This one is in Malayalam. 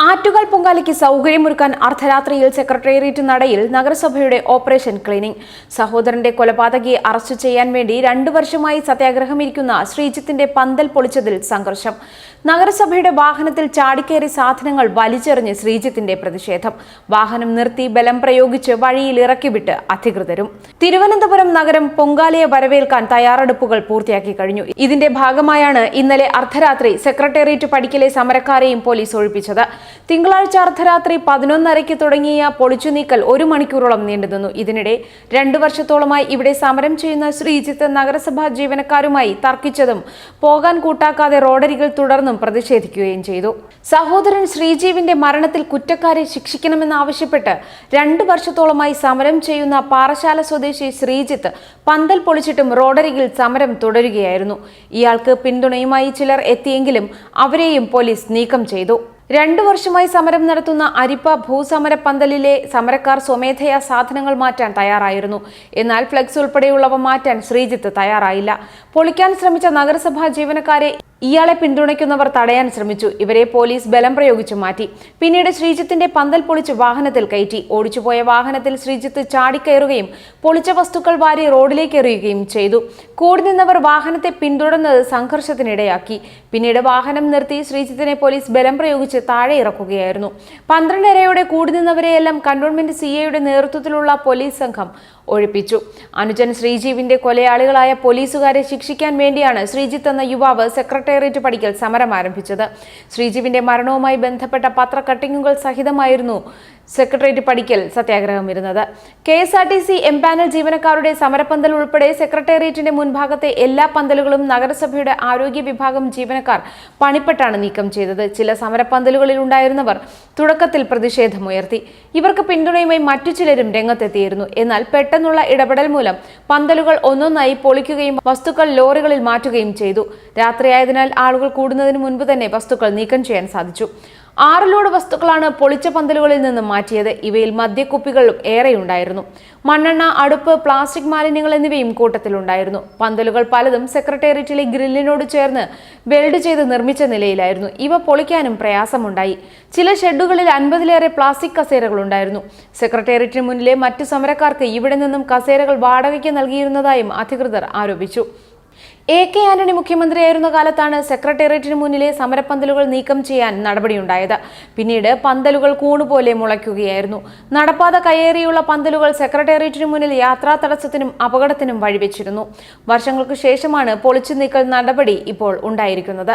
ആറ്റുകാൽ പൊങ്കാലയ്ക്ക് സൗകര്യമൊരുക്കാൻ അർദ്ധരാത്രിയിൽ സെക്രട്ടേറിയറ്റ് നടയിൽ നഗരസഭയുടെ ഓപ്പറേഷൻ ക്ലീനിംഗ്. സഹോദരന്റെ കൊലപാതകയെ അറസ്റ്റ് ചെയ്യാൻ വേണ്ടി രണ്ടു വർഷമായി സത്യാഗ്രഹമിരിക്കുന്ന ശ്രീജിത്തിന്റെ പന്തൽ പൊളിച്ചതിൽ സംഘർഷം. നഗരസഭയുടെ വാഹനത്തിൽ ചാടിക്കേറി സാധനങ്ങൾ വലിച്ചെറിഞ്ഞ് ശ്രീജിത്തിന്റെ പ്രതിഷേധം. വാഹനം നിർത്തി ബലം പ്രയോഗിച്ച് വഴിയിൽ ഇറക്കിവിട്ട് അധികൃതരും. തിരുവനന്തപുരം നഗരം പൊങ്കാലയെ വരവേൽക്കാൻ തയ്യാറെടുപ്പുകൾ പൂർത്തിയാക്കി കഴിഞ്ഞു. ഇതിന്റെ ഭാഗമായാണ് ഇന്നലെ അർദ്ധരാത്രി സെക്രട്ടേറിയറ്റ് പടിക്കലെ സമരക്കാരെയും പോലീസ് ഒഴിപ്പിച്ചത്. തിങ്കളാഴ്ച അർദ്ധരാത്രി പതിനൊന്നരയ്ക്ക് തുടങ്ങിയ പൊളിച്ചു നീക്കൽ ഒരു മണിക്കൂറോളം നീണ്ടുനിന്നു. ഇതിനിടെ രണ്ടു വർഷത്തോളമായി ഇവിടെ സമരം ചെയ്യുന്ന ശ്രീജിത്ത് നഗരസഭാ ജീവനക്കാരുമായി തർക്കിച്ചതും പോകാൻ കൂട്ടാക്കാതെ റോഡരികൾ തുടർന്നും പ്രതിഷേധിക്കുകയും ചെയ്തു. സഹോദരൻ ശ്രീജീവിന്റെ മരണത്തിൽ കുറ്റക്കാരെ ശിക്ഷിക്കണമെന്നാവശ്യപ്പെട്ട് രണ്ടു വർഷത്തോളമായി സമരം ചെയ്യുന്ന പാറശാല സ്വദേശി ശ്രീജിത്ത് പന്തൽ പൊളിച്ചിട്ടും റോഡരികിൽ സമരം തുടരുകയായിരുന്നു. ഇയാൾക്ക് പിന്തുണയുമായി ചിലർ എത്തിയെങ്കിലും അവരെയും പോലീസ് നീക്കം ചെയ്തു. രണ്ടു വർഷമായി സമരം നടത്തുന്ന അരിപ്പ ഭൂസമര പന്തലിലെ സമരക്കാർ സ്വമേധയാ സാധനങ്ങൾ മാറ്റാൻ തയ്യാറായിരുന്നു. എന്നാൽ ഫ്ലെക്സ് ഉൾപ്പെടെയുള്ളവ മാറ്റാൻ ശ്രീജിത്ത് തയ്യാറായില്ല. പൊളിക്കാൻ ശ്രമിച്ച നഗരസഭാ ജീവനക്കാരെ ഇയാളെ പിന്തുണയ്ക്കുന്നവർ തടയാൻ ശ്രമിച്ചു. ഇവരെ പോലീസ് ബലം പ്രയോഗിച്ചു മാറ്റി. പിന്നീട് ശ്രീജിത്തിന്റെ പന്തൽ പൊളിച്ച് വാഹനത്തിൽ കയറ്റി. ഓടിച്ചുപോയ വാഹനത്തിൽ ശ്രീജിത്ത് ചാടിക്കയറുകയും പൊളിച്ച വസ്തുക്കൾ വാരി റോഡിലേക്ക് എറിയുകയും ചെയ്തു. കൂടി നിന്നവർ വാഹനത്തെ പിന്തുടർന്നത് സംഘർഷത്തിനിടയാക്കി. പിന്നീട് വാഹനം നിർത്തി ശ്രീജിത്തിനെ പോലീസ് ബലം പ്രയോഗിച്ച് താഴെ ഇറക്കുകയായിരുന്നു. പന്ത്രണ്ടരയോടെ കൂടി നിന്നവരെയെല്ലാം കണ്ടോൺമെന്റ് സി എയുടെ നേതൃത്വത്തിലുള്ള പോലീസ് സംഘം ഒഴിപ്പിച്ചു. അനുജൻ ശ്രീജീവിന്റെ കൊലയാളികളായ പോലീസുകാരെ ശിക്ഷിക്കാൻ വേണ്ടിയാണ് ശ്രീജിത്ത് എന്ന യുവാവ് സെക്രട്ടേറിയറ്റ് പടിക്കൽ സമരം ആരംഭിച്ചത്. ശ്രീജീവിന്റെ മരണവുമായി ബന്ധപ്പെട്ട പത്ര കട്ടിങ്ങുകൾ സഹിതമായിരുന്നു സെക്രട്ടേറിയറ്റ് പടിക്കൽ സത്യാഗ്രഹം ഇരുന്നത്. K S R T C empanel ജീവനക്കാരുടെ സമരപ്പന്തൽ ഉൾപ്പെടെ സെക്രട്ടേറിയറ്റിന്റെ മുൻഭാഗത്തെ എല്ലാ പന്തലുകളും നഗരസഭയുടെ ആരോഗ്യ വിഭാഗം ജീവനക്കാർ പണിപ്പെട്ടാണ് നീക്കം ചെയ്തത്. ചില സമരപ്പന്തലുകളിൽ ഉണ്ടായിരുന്നവർ തുടക്കത്തിൽ പ്രതിഷേധമുയർത്തി. ഇവർക്ക് പിന്തുണയുമായി മറ്റു ചിലരും രംഗത്തെത്തിയിരുന്നു. എന്നാൽ പെട്ടെന്നുള്ള ഇടപെടൽ മൂലം പന്തലുകൾ ഒന്നൊന്നായി പൊളിക്കുകയും വസ്തുക്കൾ ലോറികളിൽ മാറ്റുകയും ചെയ്തു. രാത്രിയായതിനാൽ ആളുകൾ കൂടുന്നതിന് മുൻപ് തന്നെ വസ്തുക്കൾ നീക്കം ചെയ്യാൻ സാധിച്ചു. ആറ് ലോഡ് വസ്തുക്കളാണ് പൊളിച്ച പന്തലുകളിൽ നിന്ന് മാറ്റിയത്. ഇവയിൽ മദ്യക്കുപ്പികളും ഏറെയുണ്ടായിരുന്നു. മണ്ണെണ്ണ അടുപ്പ് പ്ലാസ്റ്റിക് മാലിന്യങ്ങൾ എന്നിവയും കൂട്ടത്തിലുണ്ടായിരുന്നു. പന്തലുകൾ പലതും സെക്രട്ടേറിയറ്റിലെ ഗ്രില്ലിനോട് ചേർന്ന് വെൽഡ് ചെയ്ത് നിർമ്മിച്ച നിലയിലായിരുന്നു. ഇവ പൊളിക്കാനും പ്രയാസമുണ്ടായി. ചില ഷെഡുകളിൽ അൻപതിലേറെ പ്ലാസ്റ്റിക് കസേരകൾ ഉണ്ടായിരുന്നു. സെക്രട്ടേറിയറ്റിന് മുന്നിലെ മറ്റു സമരക്കാർക്ക് ഇവിടെ നിന്നും കസേരകൾ വാടകയ്ക്ക് നൽകിയിരുന്നതായും അധികൃതർ ആരോപിച്ചു. എ കെ ആന്റണി മുഖ്യമന്ത്രിയായിരുന്ന കാലത്താണ് സെക്രട്ടേറിയറ്റിന് മുന്നിലെ സമരപ്പന്തലുകൾ നീക്കം ചെയ്യാൻ നടപടിയുണ്ടായത്. പിന്നീട് പന്തലുകൾ കൂണുപോലെ മുളയ്ക്കുകയായിരുന്നു. നടപ്പാത കയേറിയുള്ള പന്തലുകൾ സെക്രട്ടേറിയറ്റിന് മുന്നിൽ യാത്രാ തടസ്സത്തിനും അപകടത്തിനും വഴിവെച്ചിരുന്നു. വർഷങ്ങൾക്കു ശേഷമാണ് പൊളിച്ചു നീക്കൽ നടപടി ഇപ്പോൾ ഉണ്ടായിരിക്കുന്നത്.